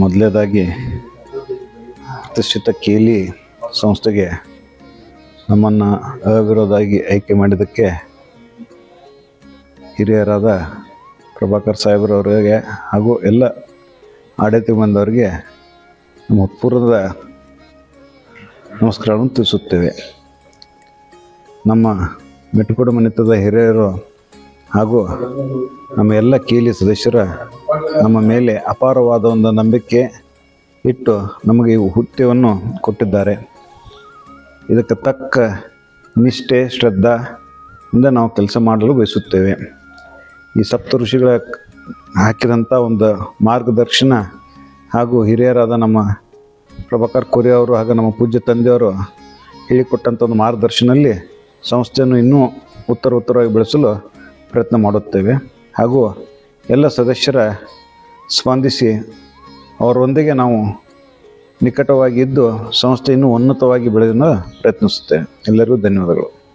ಮೊದಲನೇದಾಗಿ ಪ್ರತಿಷ್ಠಿತ ಕೇಲಿ ಸಂಸ್ಥೆಗೆ ನಮ್ಮನ್ನು ಅವಿರೋಧವಾಗಿ ಆಯ್ಕೆ ಮಾಡಿದ್ದಕ್ಕೆ ಹಿರಿಯರಾದ ಪ್ರಭಾಕರ್ ಸಾಹೇಬ್ರವರಿಗೆ ಹಾಗೂ ಎಲ್ಲ ಆಡಳಿತ ಬಂದವರಿಗೆ ನಮ್ಮ ಹೃತ್ಪೂರ್ವದ ನಮಸ್ಕಾರವನ್ನು ತಿಳಿಸುತ್ತೇವೆ. ನಮ್ಮ ಮೆಟ್ಟುಕೊಡು ಮನೆತದ ಹಿರಿಯರು ಹಾಗೂ ನಮ್ಮ ಎಲ್ಲ ಕೇಲಿ ಸದಸ್ಯರ ನಮ್ಮ ಮೇಲೆ ಅಪಾರವಾದ ಒಂದು ನಂಬಿಕೆ ಇಟ್ಟು ನಮಗೆ ಹುದ್ದೆಯನ್ನು ಕೊಟ್ಟಿದ್ದಾರೆ. ಇದಕ್ಕೆ ತಕ್ಕ ನಿಷ್ಠೆ, ಶ್ರದ್ಧಾ ಇಂದ ನಾವು ಕೆಲಸ ಮಾಡಲು ಬಯಸುತ್ತೇವೆ. ಈ ಸಪ್ತ ಋಷಿಗಳ ಹಾಕಿದಂಥ ಒಂದು ಮಾರ್ಗದರ್ಶನ ಹಾಗೂ ಹಿರಿಯರಾದ ನಮ್ಮ ಪ್ರಭಾಕರ್ ಕೋರಿ ಅವರು ಹಾಗೂ ನಮ್ಮ ಪೂಜ್ಯ ತಂದೆಯವರು ಹೇಳಿಕೊಟ್ಟಂಥ ಒಂದು ಮಾರ್ಗದರ್ಶನಲ್ಲಿ ಸಂಸ್ಥೆಯನ್ನು ಇನ್ನೂ ಉತ್ತರ ಉತ್ತರವಾಗಿ ಬೆಳೆಸಲು ಪ್ರಯತ್ನ ಮಾಡುತ್ತೇವೆ. ಹಾಗೂ ಎಲ್ಲ ಸದಸ್ಯರ ಸ್ಪಂದಿಸಿ ಅವರೊಂದಿಗೆ ನಾವು ನಿಕಟವಾಗಿದ್ದು ಸಂಸ್ಥೆಯನ್ನು ಉನ್ನತವಾಗಿ ಬೆಳೆಯಲು ಪ್ರಯತ್ನಿಸುತ್ತೆ ಎಲ್ಲರಿಗೂ ಧನ್ಯವಾದಗಳು.